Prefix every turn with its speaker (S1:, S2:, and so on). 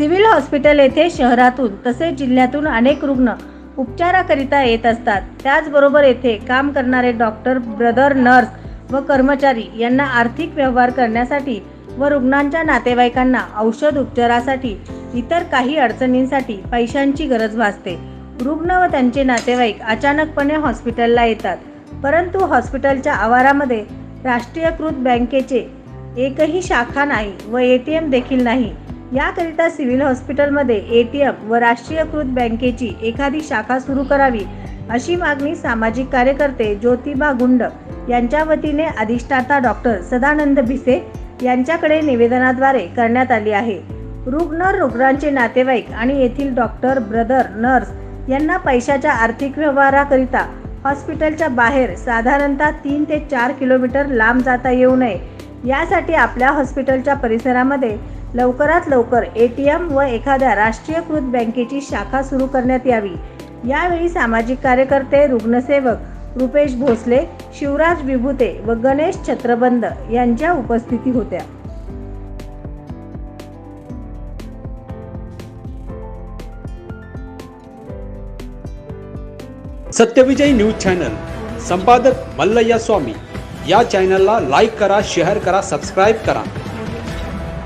S1: Civil hospital येथे शहरातून तसेच जिल्ह्यातून अनेक रुग्ण उपचाराकरिता येत असतात. त्याचबरोबर येथे काम करणारे डॉक्टर ब्रदर नर्स व कर्मचारी यांना आर्थिक व्यवहार करण्यासाठी व रुग्णांच्या नातेवाईकांना औषध उपचारासाठी इतर काही अडचणींसाठी पैशांची गरज भासते. रुग्ण व त्यांचे नातेवाईक अचानकपणे हॉस्पिटलला येतात. परंतु हॉस्पिटलच्या आवारामध्ये राष्ट्रीयकृत बँकेचे एकही शाखा नाही व ए टी एम देखील नाही. याकरिता सिव्हिल हॉस्पिटलमध्ये ए टी एम व राष्ट्रीयकृत बँकेची एखादी शाखा सुरू करावी अशी मागणी सामाजिक कार्यकर्ते ज्योतिबा गुंड यांच्या वतीने अधिष्ठाता डॉक्टर सदानंद भिसे यांच्याकडे निवेदनाद्वारे करण्यात आली आहे. रुग्ण रुग्णांचे नातेवाईक आणि येथील डॉक्टर ब्रदर नर्स यांना पैशाच्या आर्थिक व्यवहाराकरिता हॉस्पिटलच्या बाहेर साधारणतः तीन ते चार किलोमीटर लांब जाता येऊ नये. यासाठी आपल्या हॉस्पिटलच्या परिसरामध्ये लवकरात लवकर ए टी एम व एखाद्या राष्ट्रीयकृत बँकेची शाखा सुरू करण्यात यावी. यावेळी सामाजिक कार्यकर्ते रुग्णसेवक रुपेश भोसले शिवराज विभूते व गणेश छत्रबंद यांच्या उपस्थिती होत्या.
S2: सत्यविजय न्यूज चॅनल संपादक मल्लय्या स्वामी. या चॅनलला लाईक करा शेअर करा सबस्क्राईब करा.